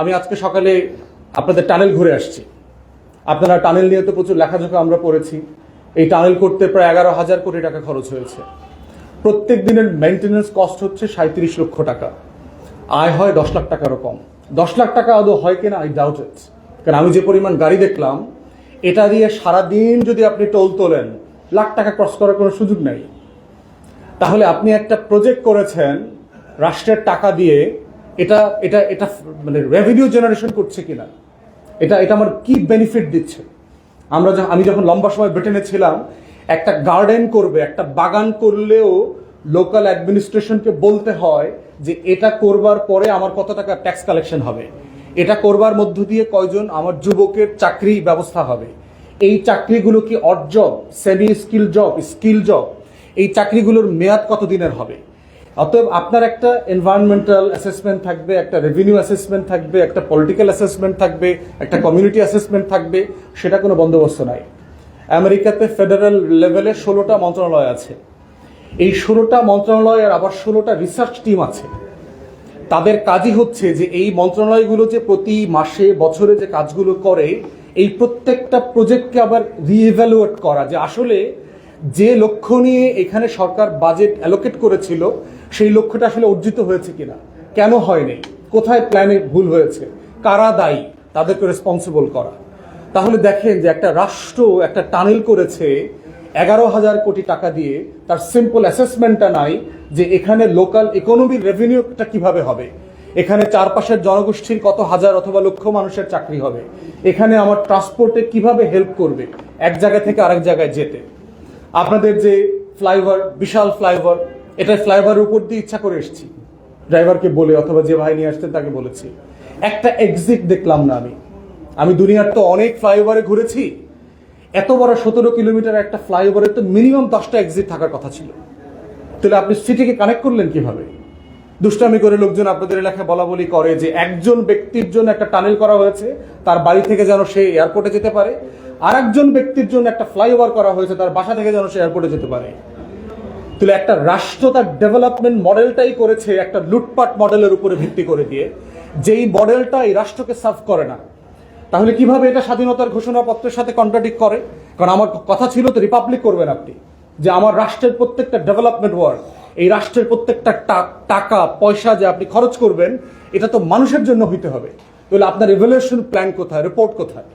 আমি আজকে সকালে আপনাদের টানেল ঘুরে আসছি। আপনারা টানেল নিয়ে তো প্রচুর লেখাজোখা আমরা পড়েছি। এই টানেল করতে প্রায় এগারো হাজার কোটি টাকা খরচ হয়েছে। প্রত্যেক দিনের মেনটেন্যান্স কস্ট হচ্ছে সাঁত্রিশ লক্ষ টাকা। আয় হয় দশ লাখ টাকারও কম। দশ লাখ টাকা আদৌ হয় কিনা আই ডাউট ইট কারণ আমি যে পরিমাণ গাড়ি দেখলাম, এটা দিয়ে সারাদিন যদি আপনি টোল তোলেন, লাখ টাকা ক্রস করার কোনো সুযোগ নেই। তাহলে আপনি একটা প্রজেক্ট করেছেন, রাষ্ট্রের টাকা দিয়ে এটা এটা এটা মানে রেভিনিউ জেনারেশন করছে কিনা? এটা এটা আমার কি বেনিফিট দিচ্ছে? আমরা আমি যখন লম্বা সময় ব্রিটেনে ছিলাম, একটা গার্ডেন করবে, একটা বাগান করলেও লোকাল অ্যাডমিনিস্ট্রেশনকে বলতে হয় যে এটা করবার পরে আমার কত টাকা ট্যাক্স কালেকশন হবে। এটা করবার মধ্য দিয়ে কয়জন আমার যুবকের চাকরি ব্যবস্থা হবে। এই চাকরিগুলো কি odd job semi skill job skill job এই চাকরিগুলোর মেয়াদ কত দিনের হবে? অতএব আপনার একটা এনভায়রনমেন্টাল অ্যাসেসমেন্ট থাকবে, একটা রেভিনিউ অ্যাসেসমেন্ট থাকবে, একটা পলিটিক্যাল অ্যাসেসমেন্ট থাকবে, একটা কমিউনিটি অ্যাসেসমেন্ট থাকবে, সেটা কোনো বন্দোবস্ত নাই। আমেরিকাতে ফেডারেল লেভেলে ষোলোটা মন্ত্রণালয় আছে। এই ষোলোটা মন্ত্রণালয়ের আবার ষোলোটা রিসার্চ টিম আছে। তাদের কাজই হচ্ছে যে এই মন্ত্রণালয়গুলো যে প্রতি মাসে, বছরে যে কাজগুলো করে, এই প্রত্যেকটা প্রজেক্টকে আবার রিএভ্যালুয়েট করা। যে আসলে যে লক্ষ্য নিয়ে এখানে সরকার বাজেট অ্যালোকেট করেছিল, সেই লক্ষ্যটা আসলে অর্জিত হয়েছে কিনা? কেন হয়নি? কোথায় প্ল্যানে ভুল হয়েছে? কারা দায়ী? তাদেরকে রেসপন্সিবল করা। তাহলে দেখেন যে একটা রাষ্ট্র একটা টানেল করেছে এগারো হাজার কোটি টাকা দিয়ে, তার সিম্পল অ্যাসেসমেন্টটা নাই যে এখানে লোকাল ইকোনমির রেভিনিউটা কীভাবে হবে। এখানে চারপাশের জনগোষ্ঠীর কত হাজার অথবা লক্ষ মানুষের চাকরি হবে। এখানে আমার ট্রান্সপোর্টে কীভাবে হেল্প করবে? এক জায়গা থেকে আরেক জায়গায় যেতে। আপনাদের যে ফ্লাইওভার, বিশাল ফ্লাইওভার, এটা ফ্লাইওভারের উপর দিয়ে ইচ্ছা করে এসেছি। ড্রাইভারকে বলে অথবা যে ভাই নিয়ে আসতেন তাকে বলেছি। একটা এক্সিট দেখলাম না আমি। আমি দুনিয়ার তো অনেক ফ্লাইওভারে ঘুরেছি। এত বড় সতেরো কিলোমিটার একটা ফ্লাইওভারে তো মিনিমাম দশটা এক্সিট থাকার কথা ছিল। তাহলে আপনি সিটিকে কানেক্ট করলেন কীভাবে? দুষ্টামি করে লোকজন আপনাদের এলাকায় বলা বলি করে যে একজন ব্যক্তির জন্য একটা টানেল করা হয়েছে, তার বাড়ি থেকে যেন সে এয়ারপোর্টে যেতে পারে আর একজন ব্যক্তির জন্য একটা ফ্লাইওভার করা হয়েছে, তার বাসা থেকে যেন সে এয়ারপোর্টে যেতে পারে। তাহলে একটা রাষ্ট্র তার ডেভেলপমেন্ট মডেলটাই করেছে, একটা লুটপাট মডেলের উপরে ভিত্তি করে দিয়ে। যেই মডেলটা এই রাষ্ট্রকে সার্ভ করে না, তাহলে কীভাবে এটা স্বাধীনতার ঘোষণাপত্রের সাথে কন্ট্রাডিক্ট করে? কারণ আমার কথা ছিল তো রিপাবলিক করবেন আপনি, যে আমার রাষ্ট্রের প্রত্যেকটা ডেভেলপমেন্ট ওয়ার্ক এই রাষ্ট্রের প্রত্যেকটা টাকা, পয়সা যে আপনি খরচ করবেন, এটা তো মানুষের জন্য হইতে হবে। তাহলে আপনার রেভলিউশন প্ল্যান কোথায়? রিপোর্ট কোথায়?